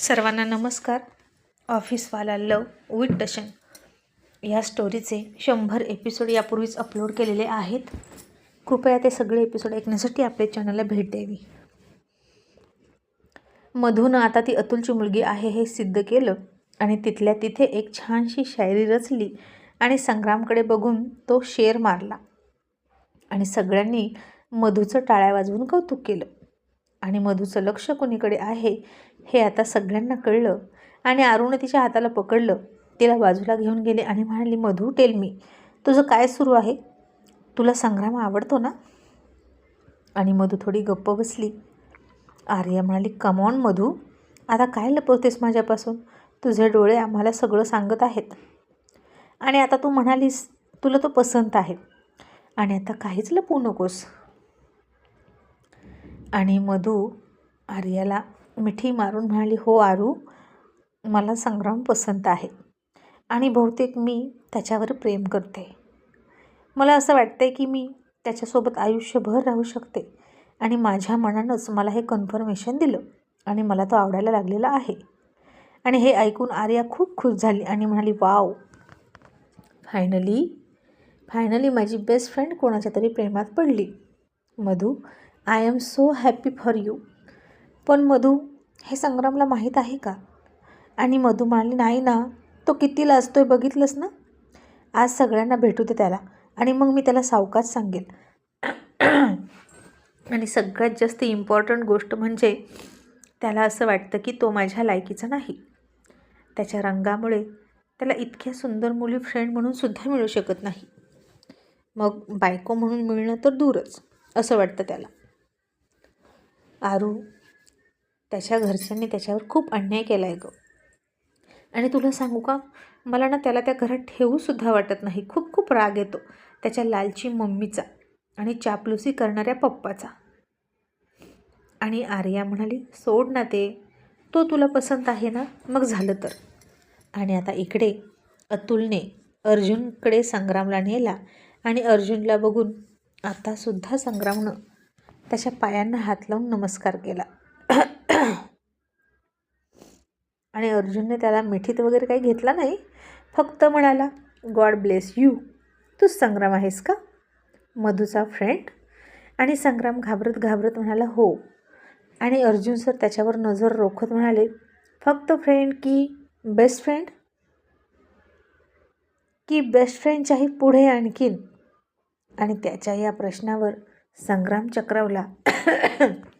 सर्वांना नमस्कार. ऑफिसवाला लव विथ टशन या स्टोरीचे शंभर एपिसोड यापूर्वीच अपलोड केलेले आहेत. कृपया ते सगळे एपिसोड ऐकण्यासाठी आपल्या चॅनलला भेट द्यावी. मधूनं आता ती अतुलची मुलगी आहे हे सिद्ध केलं आणि तिथल्या तिथे एक छानशी शायरी रचली आणि संग्रामकडे बघून तो शेर मारला. आणि सगळ्यांनी मधूचं टाळ्या वाजवून कौतुक केलं. आणि मधूचं लक्ष कोणीकडे आहे हे आता सगळ्यांना कळलं आणि अरुण तिच्या हाताला पकडलं. तिला बाजूला घेऊन गेले आणि म्हणाली मधू टेल मी तुझं काय सुरू आहे? तुला संग्राम आवडतो ना? आणि मधू थोडी गप्प बसली. आर्या म्हणाली कमॉन मधू आता काय लपवतेस माझ्यापासून? तुझे डोळे आम्हाला सगळं सांगत आहेत. आणि आता तू म्हणालीस तुला तो पसंत आहे. आणि आता काहीच लपवू नकोस. आणि मधू आर्याला मिठी मारून म्हणाली हो आरू मला संग्राम पसंत आहे आणि बहुतेक मी त्याच्यावर प्रेम करते. मला असं वाटतं की मी त्याच्यासोबत आयुष्यभर राहू शकते आणि माझ्या मनानंच मला हे कन्फर्मेशन दिलं आणि मला तो आवडायला लागलेला आहे. आणि हे ऐकून आर्या खूप खुश झाली आणि म्हणाली वाव. फायनली फायनली माझी बेस्ट फ्रेंड कोणाच्या तरी प्रेमात पडली. Madhu I am so happy for you पण मधू हे संग्रामला माहीत आहे का? आणि मधू म्हणाली नाही ना तो किती असतोय बघितलंस ना? आज सगळ्यांना भेटू दे त्याला आणि मग मी त्याला सावकाच सांगेल आणि सगळ्यात जास्त इम्पॉर्टंट गोष्ट म्हणजे त्याला असं वाटतं की तो माझ्या लायकीचा नाही. त्याच्या रंगामुळे त्याला इतक्या सुंदर मुली फ्रेंड म्हणून सुद्धा मिळू शकत नाही. मग बायको म्हणून मिळणं तर दूरच असं वाटतं त्याला. आरू त्याच्या घरच्यांनी त्याच्यावर खूप अन्याय केला आहे गं. आणि तुला सांगू का? मला ना त्याला त्या घरात ठेवूसुद्धा वाटत नाही. खूप खूप राग येतो त्याच्या लालची मम्मीचा आणि चापलुसी करणाऱ्या पप्पाचा. आणि आर्या म्हणाली सोड ना ते. तो तुला पसंत आहे ना? मग झालं तर. आणि आता इकडे अतुलने अर्जुनकडे संग्रामला नेला आणि अर्जुनला बघून आतासुद्धा संग्रामनं त्याच्या पायांना हात लावून नमस्कार केला. आणि अर्जुनने त्याला मिठीत वगैरे काही घेतला नाही फक्त म्हणाला गॉड ब्लेस यू. तूच संग्राम आहेस का? मधूचा फ्रेंड आणि संग्राम घाबरत घाबरत म्हणाला हो. आणि अर्जुन सर त्याच्यावर नजर रोखत म्हणाले फक्त फ्रेंड की बेस्ट फ्रेंड की बेस्ट फ्रेंडच्याही पुढे आणखीन? आणि त्याच्या या प्रश्नावर संग्राम चक्रवला.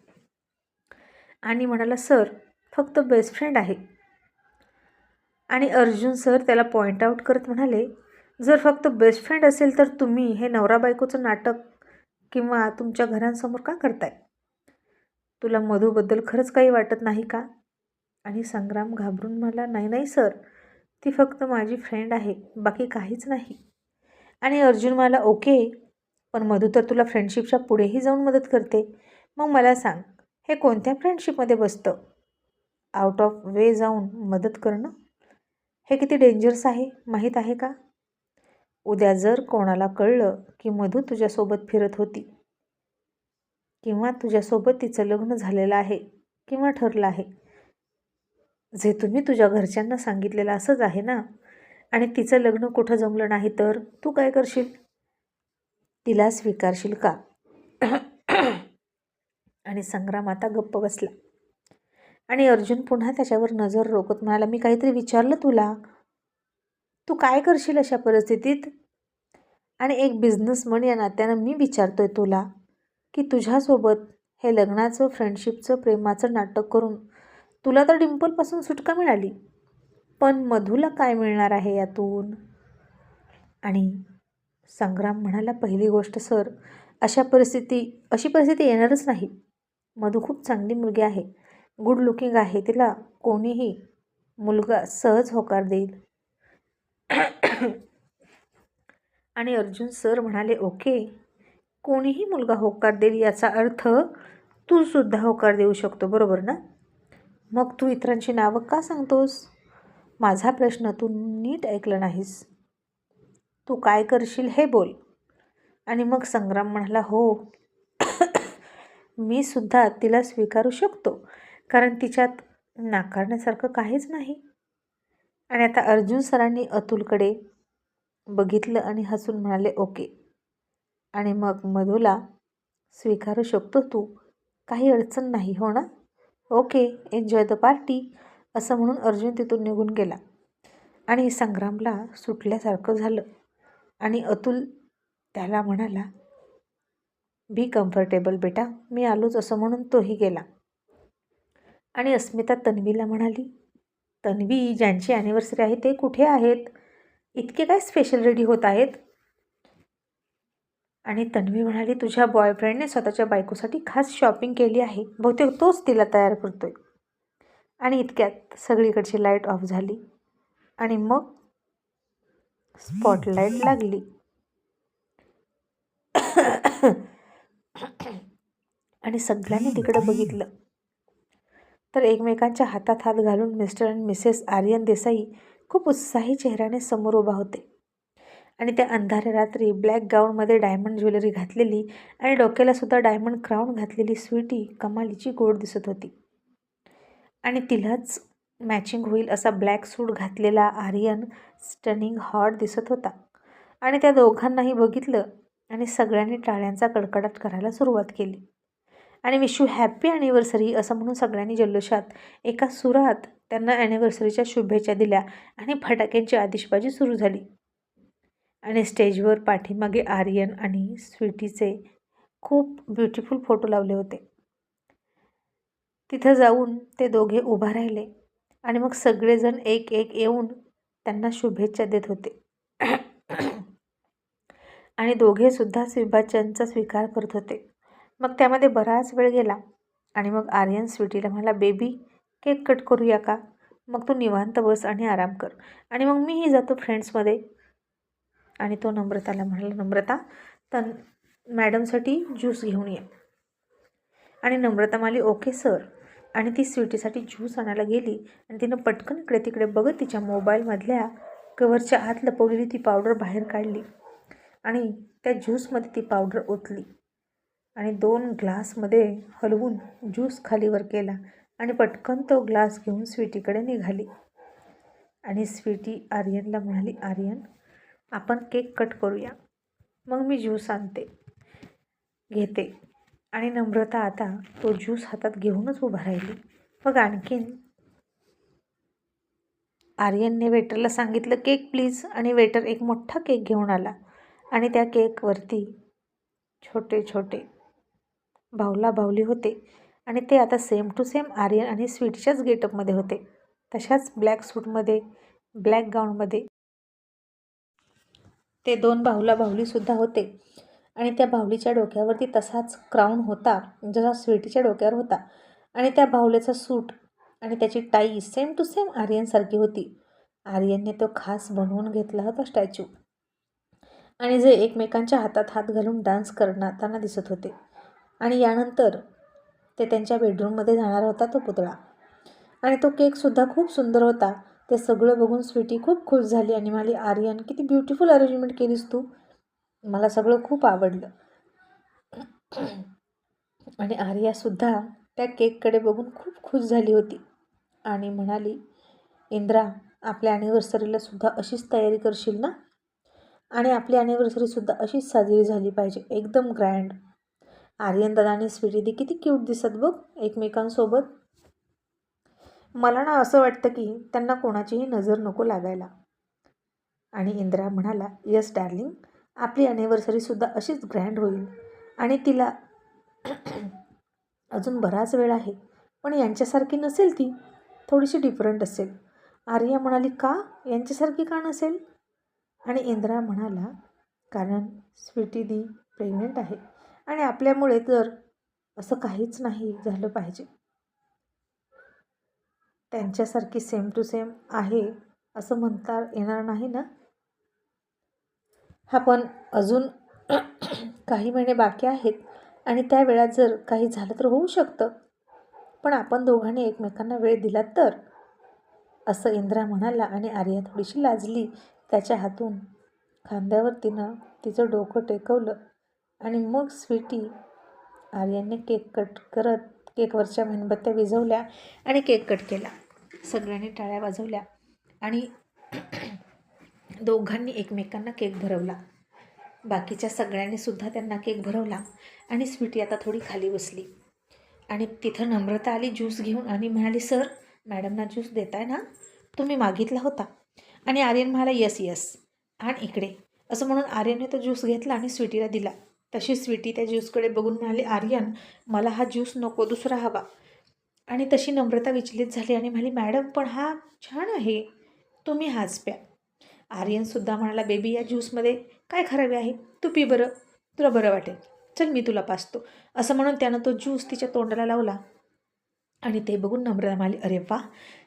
आणि म्हणाला सर फक्त बेस्ट फ्रेंड आहे. आणि अर्जुन सर त्याला पॉईंट आऊट करत म्हणाले जर फक्त बेस्ट फ्रेंड असेल तर तुम्ही हे नवरा बायकोचं नाटक किंवा तुमच्या घरांसमोर का करताय? तुला मधूबद्दल खरंच काही वाटत नाही का? आणि संग्राम घाबरून मला नाही नाही सर. ती फक्त माझी फ्रेंड आहे. बाकी काहीच नाही. आणि अर्जुन मला ओके. पण मधू तर तुला फ्रेंडशिपच्या पुढेही जाऊन मदत करते. मग मला सांग हे कोणत्या फ्रेंडशिपमध्ये बसतं? आउट ऑफ वे जाऊन मदत करणं? हे किती डेंजरस आहे? माहीत आहे का? उद्या जर कोणाला कळलं की मधू तुझ्यासोबत फिरत होती किंवा तुझ्यासोबत तिचं लग्न झालेलं आहे किंवा ठरलं आहे जे तुम्ही तुझ्या घरच्यांना सांगितलेलं असंच आहे ना? आणि तिचं लग्न कुठं जमलं नाही तर तू काय करशील? तिला स्वीकारशील का? आणि संग्राम आता गप्प बसला. आणि अर्जुन पुन्हा त्याच्यावर नजर रोखत म्हणाला मी काहीतरी विचारलं तुला. तू काय करशील अशा परिस्थितीत? आणि एक बिझनेसमन या नात्यानं मी विचारतोय तुला की तुझ्यासोबत हे लग्नाचं फ्रेंडशिपचं प्रेमाचं नाटक करून तुला तर डिम्पलपासून सुटका मिळाली. पण मधूला काय मिळणार आहे यातून? आणि संग्राम म्हणाला पहिली गोष्ट सर अशा परिस्थिती अशी परिस्थिती येणारच नाही. मधू खूप चांगली मुलगी आहे. गुड लुकिंग आहे. तिला कोणीही मुलगा सहज होकार देईल. आणि अर्जुन सर म्हणाले ओके कोणीही मुलगा होकार देईल याचा अर्थ तू सुद्धा होकार देऊ शकतो बरोबर ना? मग तू इतरांची नावं का सांगतोस? माझा प्रश्न तू नीट ऐकला नाहीस. तू काय करशील हे बोल. आणि मग संग्राम म्हणाला हो मी सुद्धा तिला स्वीकारू शकतो कारण तिच्यात नाकारण्यासारखं काहीच नाही. आणि आता अर्जुन सरांनी अतुलकडे बघितलं आणि हसून म्हणाले ओके. आणि मग मधूला स्वीकारू शकतो तू काही अडचण नाही हो ना? ओके एन्जॉय द पार्टी असं म्हणून अर्जुन तिथून निघून गेला. आणि संग्रामला सुटल्यासारखं झालं. आणि अतुल त्याला म्हणाला बी कम्फर्टेबल बेटा. मी आलोच असं म्हणून तोही गेला. आणि अस्मिता तन्वीला म्हणाली तन्वी ज्यांची ॲनिव्हर्सरी आहे ते कुठे आहेत? इतके काय स्पेशल रेडी होत आहेत? आणि तन्वी म्हणाली तुझ्या बॉयफ्रेंडने स्वतःच्या बायकोसाठी खास शॉपिंग केली आहे. बहुतेक तोच तिला तयार करतोय. आणि इतक्यात सगळीकडची लाइट ऑफ झाली. आणि मग स्पॉटलाईट लागली. आणि सगळ्यांनी तिकडं बघितलं. तर एकमेकांच्या हातात हात घालून मिस्टर आणि मिसेस आर्यन देसाई खूप उत्साही चेहऱ्याने समोर उभा होते. आणि त्या अंधाऱ्या रात्री ब्लॅक गाऊनमध्ये डायमंड ज्वेलरी घातलेली आणि डोक्यालासुद्धा डायमंड क्राऊन घातलेली स्वीटी कमालीची गोड दिसत होती. आणि तिलाच मॅचिंग होईल असा ब्लॅक सूट घातलेला आर्यन स्टनिंग हॉट दिसत होता. आणि त्या दोघांनाही बघितलं आणि सगळ्यांनी टाळ्यांचा कडकडाट करायला सुरुवात केली. आणि विश यू हॅप्पी ॲनिव्हर्सरी असं म्हणून सगळ्यांनी जल्लोषात एका सुरात त्यांना ॲनिव्हर्सरीच्या शुभेच्छा दिल्या आणि फटाक्यांची आतिषबाजी सुरू झाली. आणि स्टेजवर पाठीमागे आर्यन आणि स्वीटीचे खूप ब्युटिफुल फोटो लावले होते. तिथं जाऊन ते दोघे उभा राहिले आणि मग सगळेजण एक एक येऊन त्यांना शुभेच्छा देत होते. आणि दोघेसुद्धा विभाजनचा स्वीकार करत होते. मग त्यामध्ये बराच वेळ गेला. आणि मग आर्यन स्वीटीला म्हणाला बेबी केक कट करूया का? मग तू निवांत बस आणि आराम कर. आणि मग मीही जातो फ्रेंड्समध्ये. आणि तो नम्रताला म्हणाला नम्रता तन मॅडमसाठी ज्यूस घेऊन ये. आणि नम्रता म्हणाली ओके सर. आणि ती स्वीटीसाठी ज्यूस आणायला गेली आणि तिनं पटकन इकडे तिकडे बघत तिच्या मोबाईलमधल्या कवरच्या आत लपवलेली ती पावडर बाहेर काढली. आणि त्या ज्यूसमध्ये ती पावडर ओतली. आणि दोन ग्लासमध्ये हलवून ज्यूस खालीवर केला आणि पटकन तो ग्लास घेऊन स्वीटीकडे निघाली. आणि स्वीटी आर्यनला म्हणाली आर्यन आपण केक कट करूया. मग मी ज्यूस आणते घेते. आणि नम्रता आता तो ज्यूस हातात घेऊनच उभा राहिली. मग आणखीन आर्यनने वेटरला सांगितलं केक प्लीज. आणि वेटर एक मोठा केक घेऊन आला. आणि त्या केकवरती छोटे छोटे भावला भावली होते. आणि ते आता सेम टू सेम आर्यन आणि स्वीटच्याच गेटअपमध्ये होते. तशाच ब्लॅक सूटमध्ये ब्लॅक गाऊनमध्ये ते दोन बाहुला बाहुलीसुद्धा होते. आणि त्या बाहुलीच्या डोक्यावरती तसाच क्राऊन होता म्हणजे जसा स्वीटीच्या डोक्यावर होता. आणि त्या बाहुल्याचा सूट आणि त्याची टाई सेम टू सेम आर्यनसारखी होती. आर्यनने तो खास बनवून घेतला होता स्टॅच्यू आणि जे एकमेकांच्या हातात हात घालून डान्स करताना दिसत होते. आणि यानंतर ते त्यांच्या बेडरूममध्ये जाणार होता तो पुतळा. आणि तो केकसुद्धा खूप सुंदर होता. ते सगळं बघून स्वीटी खूप खुश झाली आणि म्हणाली आर्यन किती ब्युटिफुल अरेंजमेंट केलीस तू. मला सगळं खूप आवडलं. आणि आर्यासुद्धा त्या केककडे बघून खूप खुश झाली होती. आणि म्हणाली इंद्रा आपल्या ॲनिव्हर्सरीला सुद्धा अशीच तयारी करशील ना? आणि आपली ॲनिव्हर्सरीसुद्धा अशीच साजरी झाली पाहिजे. एकदम ग्रँड आर्यन दादा आणि स्वीटी किती क्यूट दिसत बघ एकमेकांसोबत. मला ना असं वाटतं की त्यांना कोणाचीही नजर नको लागायला. आणि इंद्रा म्हणाला यस डार्लिंग आपली ॲनिव्हर्सरीसुद्धा अशीच ग्रँड होईल. आणि तिला अजून बराच वेळ आहे पण यांच्यासारखी नसेल ती. थोडीशी डिफरंट असेल. आर्या म्हणाली का? यांच्यासारखी का नसेल? आणि इंद्रा म्हणाला कारण स्वीटी दी प्रेग्नेंट आहे आणि आपल्यामुळे तर असं काहीच नाही झालं पाहिजे. त्यांच्यासारखी सेम टू सेम आहे असं म्हणता येणार नाही ना? हा पण अजून काही महिने बाकी आहेत आणि त्या वेळात जर काही झालं तर होऊ शकतं. पण आपण दोघांनी एकमेकांना वेळ दिला तर? असं इंद्रा म्हणाला आणि आर्या थोडीशी लाजली त्याच्या हातून खांद्यावर तिनं तिचं डोकं टेकवलं आणि मग स्वीटी आर्याने केक कट करत केकवरच्या मेणबत्त्या विझवल्या आणि केक कट केला. सगळ्यांनी टाळ्या वाजवल्या आणि दोघांनी एकमेकांना केक भरवला. बाकीच्या सगळ्यांनी सुद्धा त्यांना केक भरवला आणि स्वीटी आता थोडी खाली बसली. आणि तिथं नम्रता आली ज्यूस घेऊन आणि म्हणाली सर मॅडमना ज्यूस देताय ना? तुम्ही मागितला होता. आणि आर्यन म्हणाला यस यस आण इकडे. असं म्हणून आर्यनने तो ज्यूस घेतला आणि स्वीटीला दिला. तशी स्वीटी त्या ज्यूसकडे बघून म्हणाली आर्यन मला हा ज्यूस नको दुसरा हवा. आणि तशी नम्रता विचलित झाली आणि म्हणाली मॅडम पण हा छान आहे. तुम्ही हाच प्या आर्यनसुद्धा म्हणाला बेबी या ज्यूसमध्ये काय खराबी आहे? तू पी बरं. तुला बरं वाटेल. चल मी तुला पाचतो. असं म्हणून त्यानं तो ज्यूस तिच्या तोंडाला लावला. आणि ते बघून नम्रता म्हणाली अरे वा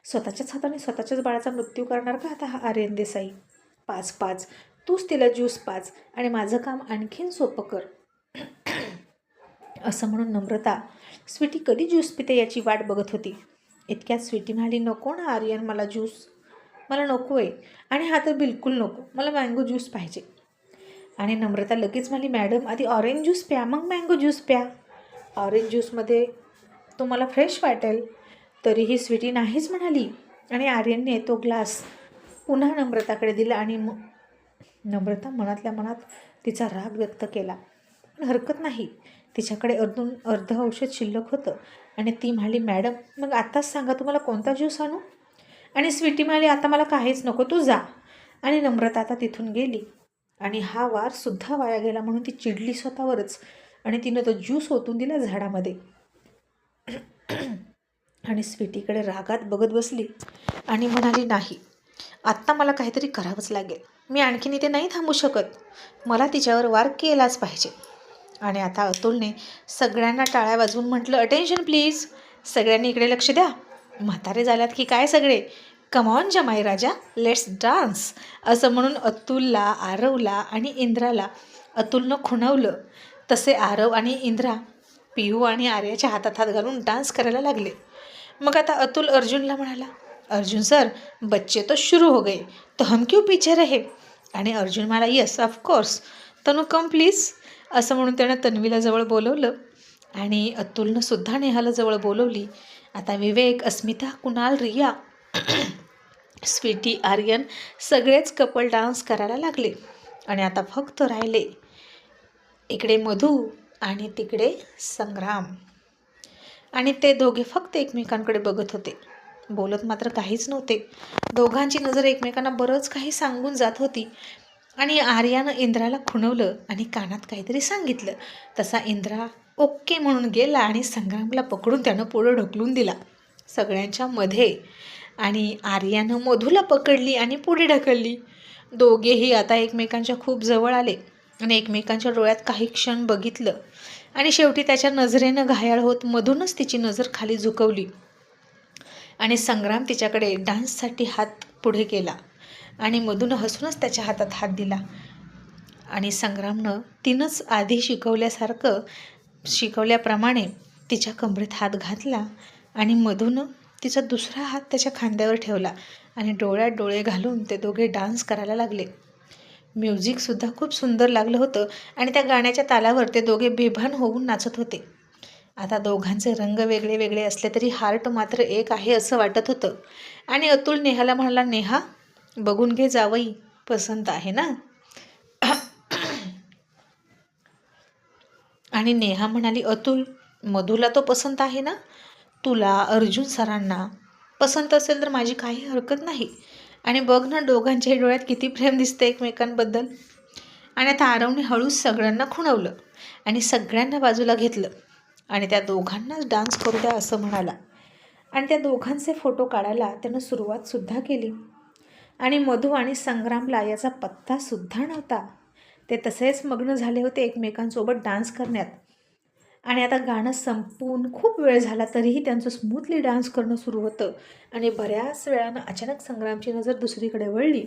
स्वतःच्याच हाताने स्वतःच्याच बाळाचा मृत्यू करणार का आता हा आर्यन देसाई पाच पाच तूच तिला ज्यूस पाच आणि माझं काम आणखीन सोपं कर. असं म्हणून नम्रता स्वीटी कधी ज्यूस पिते याची वाट बघत होती. इतक्यात स्वीटी म्हणाली नको ना आर्यन मला ज्यूस मला नको आहे. आणि हा तर बिलकुल नको मला मँगो ज्यूस पाहिजे. आणि नम्रता लगेच म्हणाली मॅडम आधी ऑरेंज ज्यूस प्या मग मँगो ज्यूस प्या. ऑरेंज ज्यूसमध्ये तुम्हाला फ्रेश वाटेल. तरीही स्वीटी नाहीच म्हणाली. आणि आर्यनने तो ग्लास पुन्हा नम्रताकडे दिला आणि म नम्रता मनातल्या मनात तिचा राग व्यक्त केला. पण हरकत नाही. तिच्याकडे अर्धून अर्ध औषध शिल्लक होतं. आणि ती म्हणाली मॅडम मग आत्ताच सांगा तुम्हाला कोणता ज्यूस आणू? आणि स्वीटी म्हणाली आता मला काहीच नको तू जा. आणि नम्रता आता तिथून गेली. आणि हा वारसुद्धा वाया गेला म्हणून ती चिडली स्वतःवरच. आणि तिनं तो ज्यूस ओतून दिला झाडामध्ये. आणि स्वीटीकडे रागात बघत बसली आणि म्हणाली नाही आत्ता मला काहीतरी करावंच लागेल. मी आणखीन इथे नाही थांबू शकत. मला तिच्यावर वार केलाच पाहिजे. आणि आता अतुलने सगळ्यांना टाळ्या वाजवून म्हटलं अटेन्शन प्लीज. सगळ्यांनी इकडे लक्ष द्या. म्हातारे झाल्यात की काय सगळे? कमॉन जमाई राजा. Let's dance. असं म्हणून अतुलला आरवला आणि इंद्राला अतुलनं खुणवलं. तसे आरव आणि इंद्रा पिहू आणि आर्याच्या हातात हात घालून डान्स करायला लागले. मग आता अतुल अर्जुनला म्हणाला अर्जुन सर बच्चे तो शुरू हो गए तो हम क्यों पीछे रहे? आणि अर्जुन म्हणाला yes of course Tanu come please असं म्हणून त्यानं तन्वीला जवळ बोलवलं आणि अतुलनं सुद्धा नेहाला जवळ बोलवली. आता विवेक अस्मिता कुणाल रिया स्वीटी आर्यन सगळेच कपल डान्स करायला लागले. आणि आता फक्त राहिले. इकडे मधू आणि तिकडे संग्राम. आणि ते दोघे फक्त एकमेकांकडे बघत होते. बोलत मात्र काहीच नव्हते. दोघांची नजर एकमेकांना बरंच काही सांगून जात होती. आणि आर्यानं इंद्राला खुणवलं आणि कानात काहीतरी सांगितलं. तसा इंद्रा ओके म्हणून गेला आणि संग्रामला पकडून त्यानं पुढं ढकलून दिला. सगळ्यांच्या मध्ये. आणि आर्यानं मधूला पकडली आणि पुढे ढकलली. दोघेही आता एकमेकांच्या खूप जवळ आले. आणि एकमेकांच्या डोळ्यात काही क्षण बघितलं. आणि शेवटी त्याच्या नजरेनं घायाळ होत मधूनच तिची नजर खाली झुकवली. आणि संग्राम तिच्याकडे डान्ससाठी हात पुढे केला. आणि मधून हसूनच त्याच्या हातात हात दिला. आणि संग्रामनं तिनंच आधी शिकवल्यासारखं शिकवल्याप्रमाणे तिच्या कमरेत हात घातला आणि मधून तिचा दुसरा हात त्याच्या खांद्यावर ठेवला आणि डोळ्यात डोळे घालून ते दोघे डान्स करायला लागले. म्युझिकसुद्धा खूप सुंदर लागलं होतं आणि त्या गाण्याच्या तालावर ते दोघे बेभान होऊन नाचत होते. आता दोघांचे रंग वेगळे वेगळे असले तरी हार्ट मात्र एक आहे असं वाटत होतं. आणि अतुल नेहाला म्हणाला नेहा बघून घे जावई पसंत आहे ना? आणि नेहा म्हणाली अतुल मधूला तो पसंत आहे ना? तुला अर्जुन सरांना पसंत असेल तर माझी काही हरकत नाही. आणि बघ ना दोघांच्याही डोळ्यात किती प्रेम दिसतं एकमेकांबद्दल. आणि आता आरवने हळूच सगळ्यांना खुणवलं आणि सगळ्यांना बाजूला घेतलं. आणि त्या दोघांनाच डान्स करू द्या असं म्हणाला. आणि त्या दोघांचे फोटो काढायला त्यानं सुरुवातसुद्धा केली. आणि मधू आणि संग्रामला याचा पत्तासुद्धा नव्हता. ते तसेच मग्न झाले होते एकमेकांसोबत डान्स करण्यात. आणि आता गाणं संपून खूप वेळ झाला तरीही त्यांचं स्मूथली डान्स करणं सुरू होतं. आणि बऱ्याच वेळानं अचानक संग्रामची नजर दुसरीकडे वळली.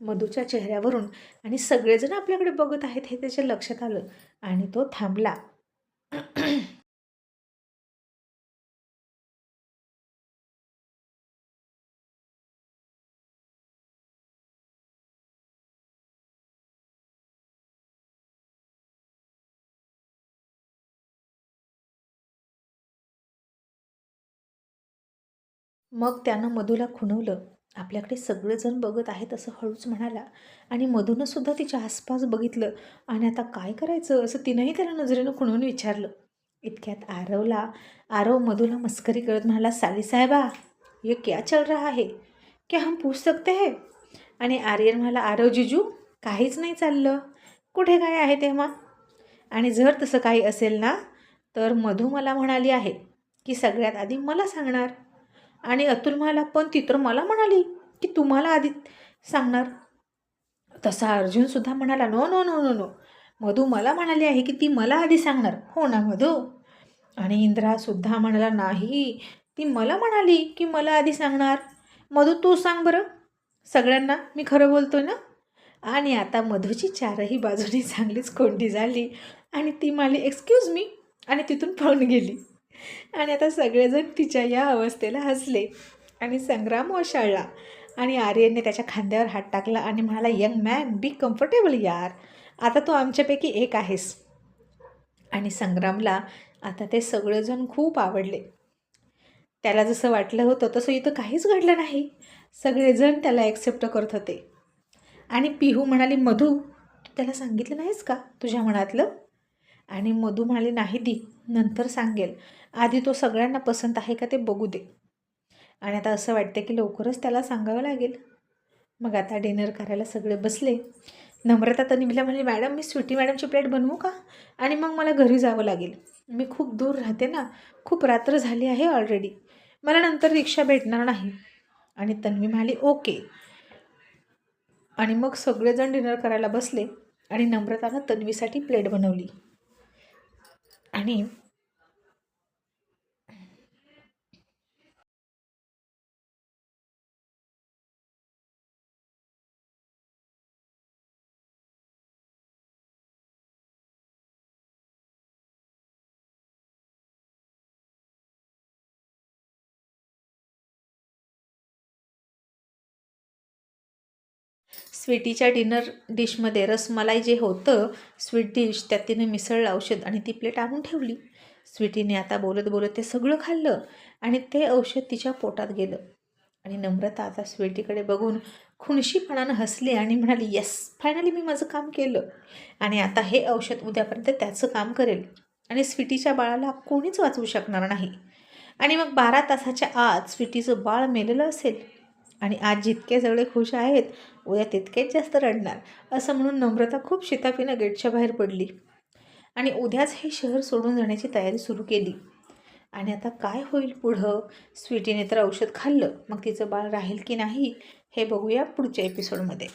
मधूच्या चेहऱ्यावरून आणि सगळेजण आपल्याकडे बघत आहेत हे त्याच्या लक्षात आलं आणि तो थांबला. मग त्यानं मधूला खुणवलं आपल्याकडे सगळेजण बघत आहेत असं हळूच म्हणाला आणि मधूनं सुद्धा तिच्या आसपास बघितलं आणि आता काय करायचं असं तिनंही त्याला नजरेनं खुणवून विचारलं. इतक्यात आरवला आरव मधूला मस्करी करत म्हणाला साली साहेबा ये क्या चल रहा है? क्या हम पूछ सकते है? आणि आर्यन म्हणाला आरव जिजू काहीच नाही चाललं. कुठे काय आहे तेव्हा? आणि जर तसं काही असेल ना तर मधू मला म्हणाली आहे की सगळ्यात आधी मला सांगणार. आणि अतुल म्हणाला पण ती तर मला म्हणाली की तुम्हाला आधी सांगणार. तसा अर्जुनसुद्धा म्हणाला no no no no no Madhu मला म्हणाली आहे की ती मला आधी सांगणार. हो ना मधू. आणि इंद्रासुद्धा म्हणाला नाही ती मला म्हणाली की मला आधी सांगणार. मधू तू सांग बरं. सगळ्यांना मी खरं बोलतो ना? आणि आता मधूची चारही बाजूनी चांगलीच कोंडी झाली आणि ती माली एक्सक्यूज मी आणि तिथून पळून गेली. आणि आता सगळेजण तिच्या या अवस्थेला हसले. आणि संग्राम ओशाळला. आणि आर्यनने त्याच्या खांद्यावर हात टाकला आणि म्हणाला यंग मॅन बी कम्फर्टेबल यार. आता तू आमच्यापैकी एक आहेस. आणि संग्रामला आता ते सगळेजण खूप आवडले. त्याला जसं वाटलं होतं तसं इथं काहीच घडलं नाही. सगळेजण त्याला ॲक्सेप्ट करत होते. आणि पिहू म्हणाली मधू तू त्याला सांगितलं नाहीस का तुझ्या मनातलं? आणि मधू म्हणाली नाही दी नंतर सांगेल. आधी तो सगळ्यांना पसंत आहे का ते बघू दे. आणि आता असं वाटतं की लवकरच त्याला सांगावं लागेल. मग आता डिनर करायला सगळे बसले. नम्रता तर तनिमीला म्हणजे मॅडम मी स्वीटी मॅडमची प्लेट बनवू का? आणि मग मला घरी जावं लागेल. मी खूप दूर राहते ना खूप रात्र झाली आहे ऑलरेडी मला नंतर रिक्षा भेटणार नाही. आणि तन्वी म्हणाली ओके. आणि मग सगळेजण डिनर करायला बसले आणि नम्रतानं तन्वीसाठी प्लेट बनवली. आणि स्वीटीच्या डिनर डिशमध्ये रसमलाई जे होतं स्वीट डिश त्यात तिने मिसळलं औषध आणि ती प्लेट आणून ठेवली. स्वीटीने आता बोलत बोलत ते सगळं खाल्लं आणि ते औषध तिच्या पोटात गेलं. आणि नम्रता आता स्वीटीकडे बघून खुणशीपणानं हसली आणि म्हणाली येस फायनली मी माझं काम केलं. आणि आता हे औषध उद्यापर्यंत त्याचं काम करेल. आणि स्वीटीच्या बाळाला कोणीच वाचवू शकणार नाही. आणि मग बारा तासाच्या आत स्वीटीचं बाळ मेलेलं असेल. आणि आज जितके सगळे खुश आहेत उद्या तितकेच जास्त रडणार असं म्हणून नम्रता खूप शिताफीनं गेटच्या बाहेर पडली. आणि उद्याच हे शहर सोडून जाण्याची तयारी सुरू केली. आणि आता काय होईल पुढं? स्वीटीने तर औषध खाल्लं मग तिचं बाळ राहील की नाही हे बघूया पुढच्या एपिसोडमध्ये